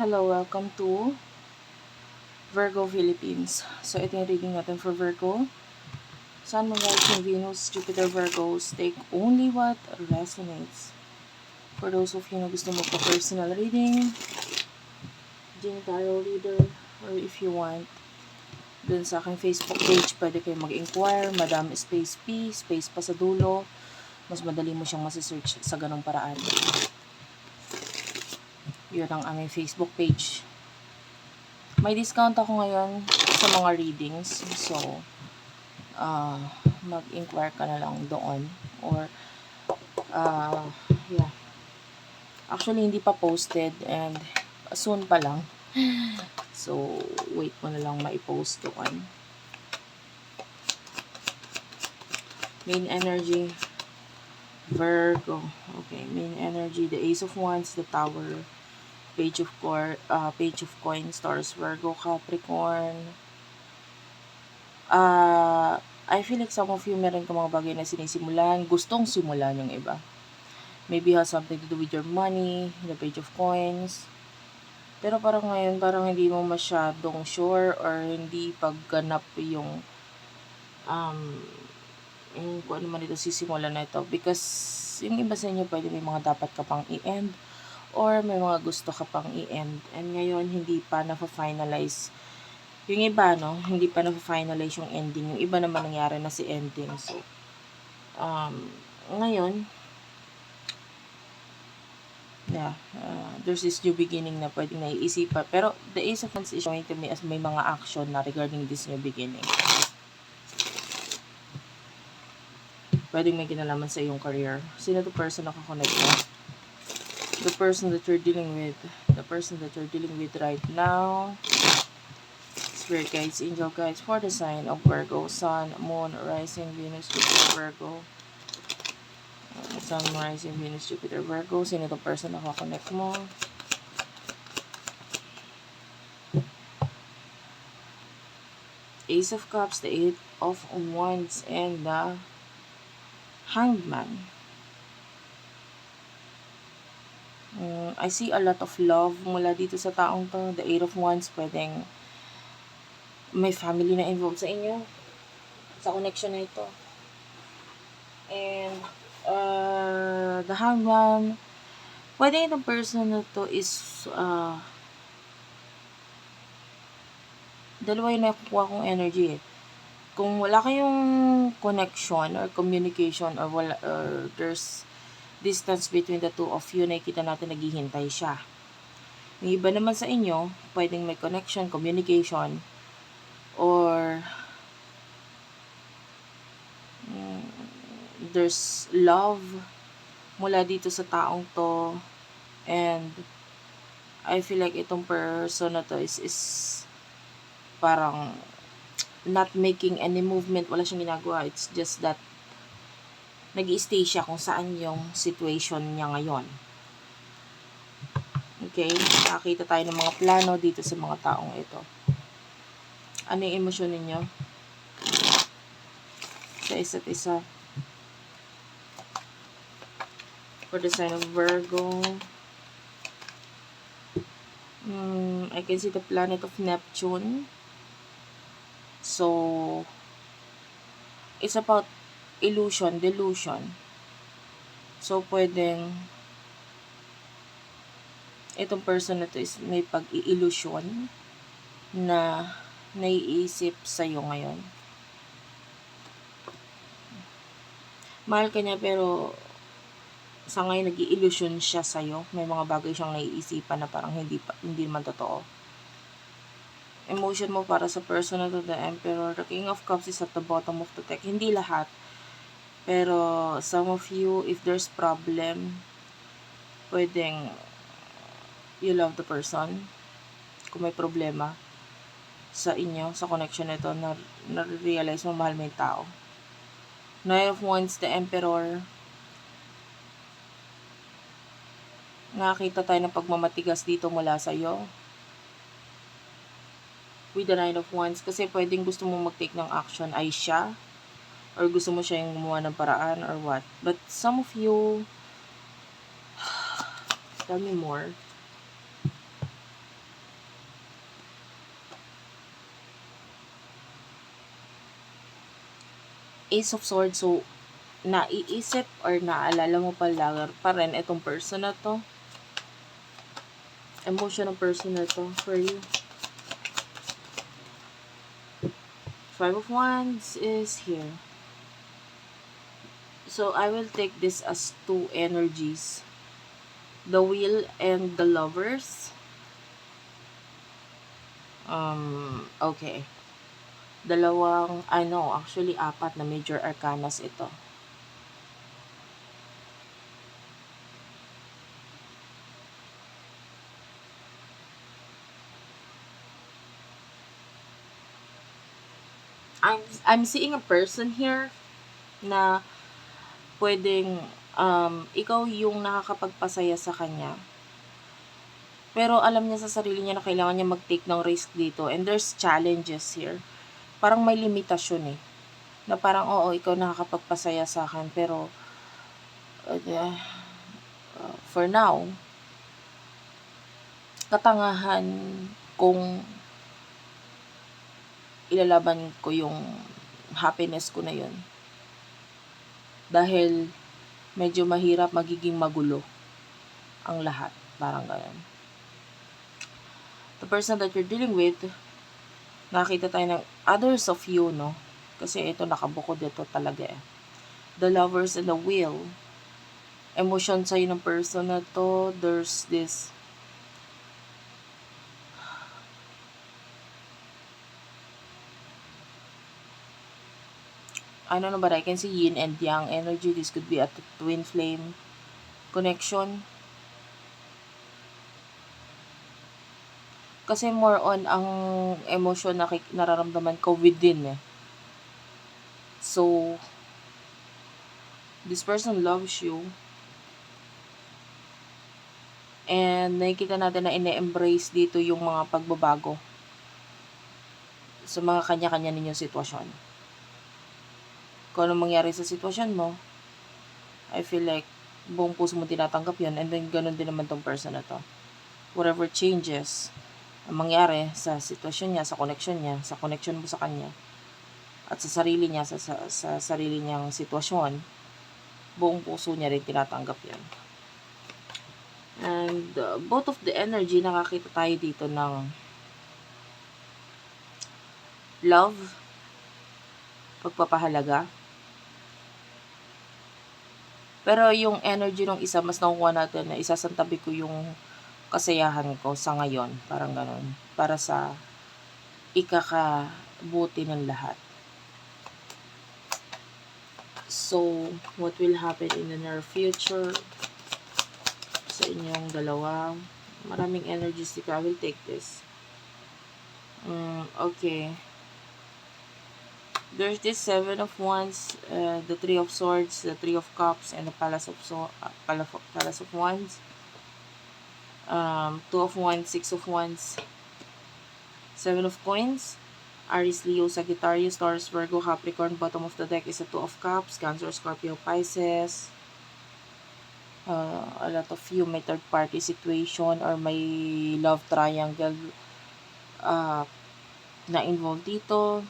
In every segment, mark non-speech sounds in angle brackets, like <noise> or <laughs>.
Hello, welcome to Virgo Philippines. So, ito yung reading natin for Virgo. Sun, Moon, Rising, Venus, Jupiter, Virgos. Take only what resonates. For those of you na gusto mo personal reading, Jane Tarot Reader, or if you want, dun sa aking Facebook page, pwede kayo mag-inquire, Madam Space P, space pa sa dulo. Mas madali mo siyang masisearch sa ganong paraan. Yun ang aming Facebook page. May discount ako ngayon sa mga readings. So, uh, mag-inquire ka na lang doon. Or, uh, yeah. Actually, hindi pa posted and soon pa lang. So, wait mo na lang maipost doon. Main energy, Virgo. Okay, main energy, the Ace of Wands, the Tower, Page of Cor uh, Page of Coins, Taurus, Virgo, Capricorn. Uh, I feel like some of you meron ka mga bagay na sinisimulan, gustong simulan yung iba. Maybe has something to do with your money, the Page of Coins. Pero parang ngayon, parang hindi mo masyadong sure or hindi pagganap yung um, yung kung ano man ito sisimulan na ito. Because yung iba sa inyo pwede may mga dapat ka pang i-end or may mga gusto ka pang i-end. And ngayon, hindi pa na-finalize. Yung iba, no, hindi pa na-finalize yung ending. Yung iba naman nangyari na si ending. So, um, ngayon, yeah, uh, there's this new beginning na pwedeng naiisipan. Pero the Ace of Wands is showing to me as may mga action na regarding this new beginning. Pwedeng may kinalaman sa iyong career. Sino the person na kakonect mo? The person that you're dealing with. The person that you're dealing with right now. Spirit guides, angel guides for the sign of Virgo, Sun, Moon, Rising, Venus, Jupiter, Virgo. Uh, sun, Rising, Venus, Jupiter, Virgo. Sino itong person na kakonect mo? Ace of Cups, the Eight of Wands, and the Hanged Um, I see a lot of love mula dito sa taong to. The Eight of Wands, pwedeng may family na involved sa inyo. Sa connection na ito. And, uh, the hangman, pwede itong person na to is, uh, dalawa yung nakukuha kong energy eh. Kung wala kayong connection or communication or wala, or there's distance between the two of you, nakikita natin naghihintay siya. Yung iba naman sa inyo, pwedeng may connection, communication, or mm, there's love mula dito sa taong to and I feel like itong person na to is, is parang not making any movement wala siyang ginagawa it's just that nag stay siya kung saan yung situation niya ngayon. Okay? Nakita tayo ng mga plano dito sa mga taong ito. Ano yung emosyon ninyo? Sa isa't isa. For the sign of Virgo. Mm, I can see the planet of Neptune. So, it's about illusion, delusion. So, pwedeng itong person na to is may pag-iillusion na naiisip sa'yo ngayon. Mahal ka niya pero sa ngayon nag illusion siya sa'yo. May mga bagay siyang naiisipan na parang hindi, pa, hindi man totoo. Emotion mo para sa person na to, the Emperor. The King of Cups is at the bottom of the deck. Hindi lahat. Pero some of you, if there's problem, pwedeng you love the person. Kung may problema sa inyo, sa connection nito, na, na-realize mo mahal mo yung tao. Nine of Wands, the Emperor, nakakita tayo ng pagmamatigas dito mula sa iyo. With the Nine of Wands. Kasi pwedeng gusto mo mag-take ng action ay siya or gusto mo siya yung gumawa ng paraan or what. But some of you, <sighs> tell me more. Ace of Swords, so, naiisip or naalala mo pala pa rin itong person na to. Emotional person na to for you. Five of Wands is here. So, I will take this as two energies. The Wheel and the Lovers. Um, okay. Dalawang, ano, actually apat na major arcanas ito. I'm, I'm seeing a person here na pwedeng um, ikaw yung nakakapagpasaya sa kanya. Pero alam niya sa sarili niya na kailangan niya mag-take ng risk dito. And there's challenges here. Parang may limitasyon eh. Na parang, oo, ikaw nakakapagpasaya sa akin. Pero, uh, uh, for now, katangahan kung ilalaban ko yung happiness ko na yun. Dahil medyo mahirap magiging magulo ang lahat. Parang ganun. The person that you're dealing with, nakita tayo ng others of you, no? Kasi ito nakabukod ito talaga eh. The lovers and the will. Emotion sa'yo ng person na to, there's this I don't know, but I can see yin and yang energy. This could be a twin flame connection. Kasi more on ang emotion na nararamdaman ko within eh. So, this person loves you. And nakikita natin na ine-embrace dito yung mga pagbabago sa mga kanya-kanya ninyong sitwasyon kung ano mangyari sa sitwasyon mo, I feel like buong puso mo tinatanggap yun and then ganun din naman tong person na to. Whatever changes ang mangyari sa sitwasyon niya, sa connection niya, sa connection mo sa kanya, at sa sarili niya, sa, sa, sa sarili niyang sitwasyon, buong puso niya rin tinatanggap yan. And uh, both of the energy, nakakita tayo dito ng love, pagpapahalaga, pero yung energy ng isa, mas nakukuha natin na isasantabi ko yung kasayahan ko sa ngayon. Parang ganun. Para sa ikakabuti ng lahat. So, what will happen in the near future sa inyong dalawa? Maraming energies dito. I will take this. Mm, okay there's this seven of wands, uh, the three of swords, the three of cups, and the palace of so uh, palace of wands. Um, two of wands, six of wands, seven of coins. Aries, Leo, Sagittarius, Taurus, Virgo, Capricorn. Bottom of the deck is a two of cups, Cancer, Scorpio, Pisces. Uh, a lot of you may third party situation or may love triangle uh, na involved dito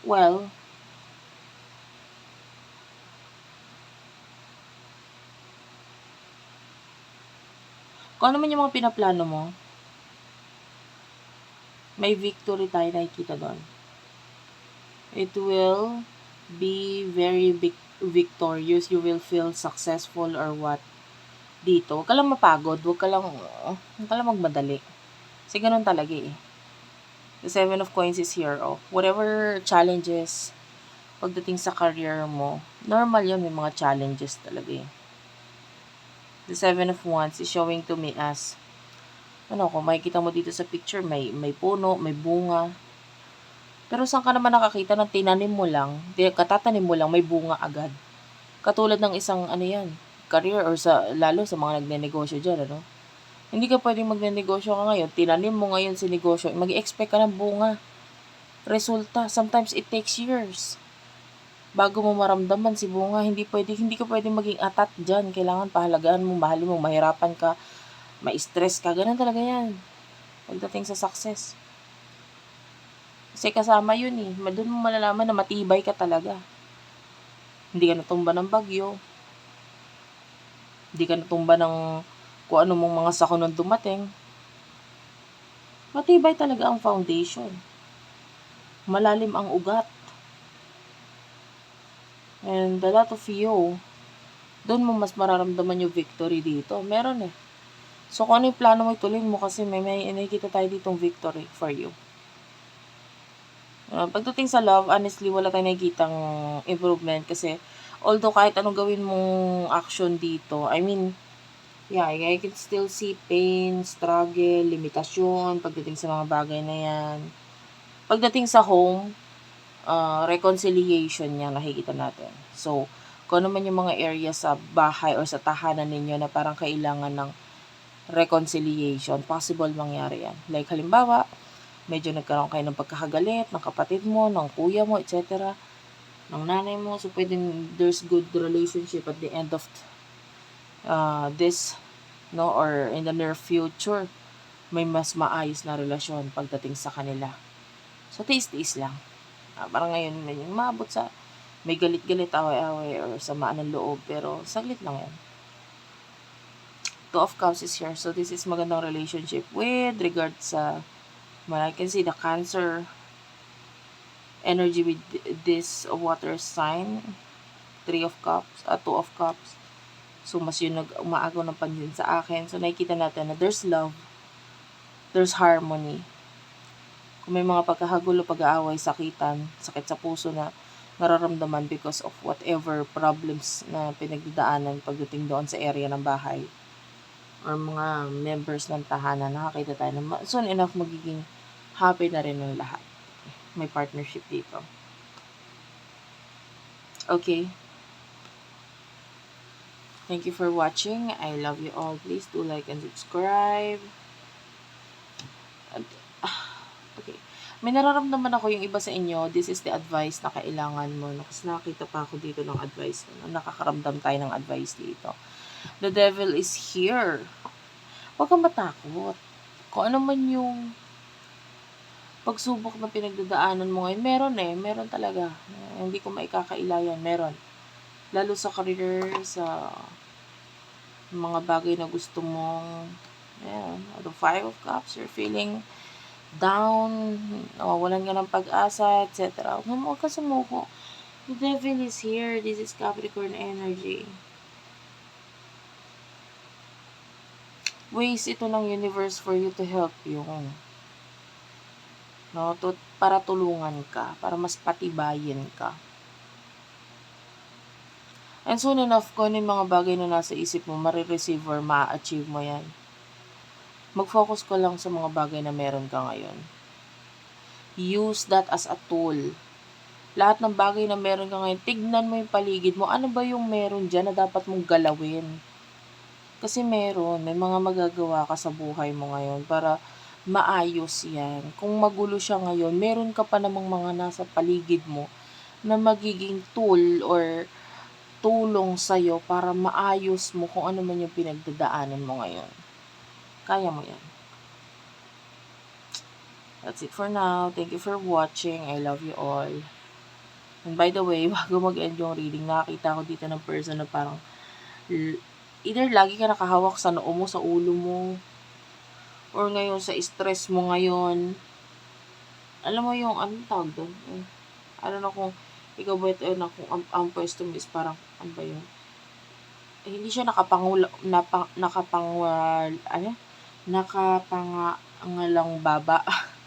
Well, kung ano man yung mga pinaplano mo, may victory tayo nakikita doon. It will be very big victorious. You will feel successful or what. Dito, huwag ka lang mapagod. Huwag ka lang, huwag ka lang magmadali. Kasi ganun talaga eh. The Seven of Coins is here. Oh. Whatever challenges pagdating sa career mo, normal yun. May mga challenges talaga eh. The Seven of Wands is showing to me as ano, kung makikita mo dito sa picture, may, may puno, may bunga. Pero saan ka naman nakakita ng tinanim mo lang, katatanim mo lang, may bunga agad. Katulad ng isang, ano yan, career or sa, lalo sa mga nagne-negosyo dyan, ano? Hindi ka pwedeng magnenegosyo ka ngayon, tinanim mo ngayon si negosyo, mag-expect ka ng bunga. Resulta, sometimes it takes years. Bago mo maramdaman si bunga, hindi pwede, hindi ka pwedeng maging atat dyan. Kailangan pahalagaan mo, mahalin mo, mahirapan ka, ma-stress ka. Ganun talaga yan. Pagdating sa success. Kasi kasama yun eh. Doon mo malalaman na matibay ka talaga. Hindi ka natumba ng bagyo. Hindi ka natumba ng kung ano mong mga sakunon dumating. Matibay talaga ang foundation. Malalim ang ugat. And a lot of you, doon mo mas mararamdaman yung victory dito. Meron eh. So, kung ano yung plano mo, ituloy mo kasi may, may nakikita tayo ditong victory for you. Uh, pagdating sa love, honestly, wala tayong nakikitang improvement kasi although kahit anong gawin mong action dito, I mean, yeah, I can still see pain, struggle, limitasyon pagdating sa mga bagay na yan. Pagdating sa home, uh, reconciliation niya nakikita natin. So, kung ano man yung mga area sa bahay or sa tahanan ninyo na parang kailangan ng reconciliation, possible mangyari yan. Like halimbawa, medyo nagkaroon kayo ng pagkakagalit ng kapatid mo, ng kuya mo, etc. ng nanay mo. So, pwedeng there's good relationship at the end of uh, this, no, or in the near future, may mas maayos na relasyon pagdating sa kanila. So, tiis-tiis lang. Ah, parang ngayon, may maabot sa may galit-galit, away-away, or samaan ng loob. Pero, saglit lang yan. Two of Cups is here. So, this is magandang relationship with regard sa, well, I can see the Cancer energy with this water sign. Three of Cups, uh, Two of Cups. So, mas yun nag umaagaw ng pansin sa akin. So, nakikita natin na there's love, there's harmony. Kung may mga pagkahagulo, pag-aaway, sakitan, sakit sa puso na nararamdaman because of whatever problems na pinagdadaanan pagdating doon sa area ng bahay or mga members ng tahanan, nakakita tayo na soon enough magiging happy na rin ng lahat. May partnership dito. Okay. Thank you for watching. I love you all. Please do like and subscribe. At, ah, okay. May nararamdaman ako yung iba sa inyo. This is the advice na kailangan mo. Kasi nakakita pa ako dito ng advice. No? Nakakaramdam tayo ng advice dito. The devil is here. Huwag kang matakot. Kung ano man yung pagsubok na pinagdadaanan mo ngayon, meron eh. Meron talaga. Hindi ko maikakailayan. Meron. Lalo sa career, sa mga bagay na gusto mong Ayan. The Five of Cups, you're feeling down, nawawalan ka ng pag-asa, etc. Huwag ka sumuko. The devil is here. This is Capricorn energy. Ways ito ng universe for you to help you. No, to, para tulungan ka, para mas patibayin ka. And soon enough, kung ano yung mga bagay na nasa isip mo, marireceive or ma-achieve mo yan. Mag-focus ko lang sa mga bagay na meron ka ngayon. Use that as a tool. Lahat ng bagay na meron ka ngayon, tignan mo yung paligid mo. Ano ba yung meron dyan na dapat mong galawin? Kasi meron, may mga magagawa ka sa buhay mo ngayon para maayos yan. Kung magulo siya ngayon, meron ka pa namang mga nasa paligid mo na magiging tool or tulong sa'yo para maayos mo kung ano man yung pinagdadaanan mo ngayon. Kaya mo yan. That's it for now. Thank you for watching. I love you all. And by the way, <laughs> bago mag-end yung reading, nakakita ko dito ng person na parang either lagi ka nakahawak sa noo mo, sa ulo mo, or ngayon sa stress mo ngayon. Alam mo yung, anong tawag doon? I don't know kung ikaw ba ito na kung ang, ang pwesto mo is parang, ano ba yun? Eh, hindi siya nakapangula, napa, nakapang, uh, ano? Nakapangalang baba. <laughs>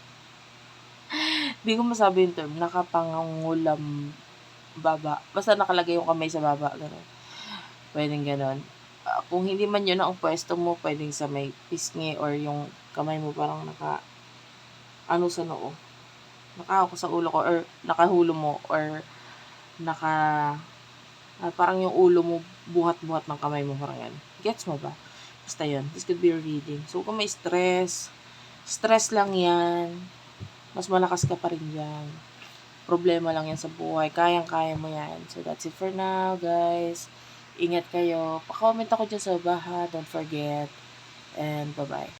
Hindi ko masabi yung term. Nakapangulam baba. Basta nakalagay yung kamay sa baba. Ganun. Pwedeng ganun. Uh, kung hindi man yun ang pwesto mo, pwedeng sa may pisngi or yung kamay mo parang naka ano sa noo. Nakahawak sa ulo ko or nakahulo mo or naka uh, parang yung ulo mo buhat-buhat ng kamay mo parang yan. Gets mo ba? Basta yun. This could be a reading. So, kung may stress, stress lang yan. Mas malakas ka pa rin yan. Problema lang yan sa buhay. Kayang-kaya mo yan. So, that's it for now, guys. Ingat kayo. Pa-comment ako dyan sa baha. Don't forget. And bye-bye.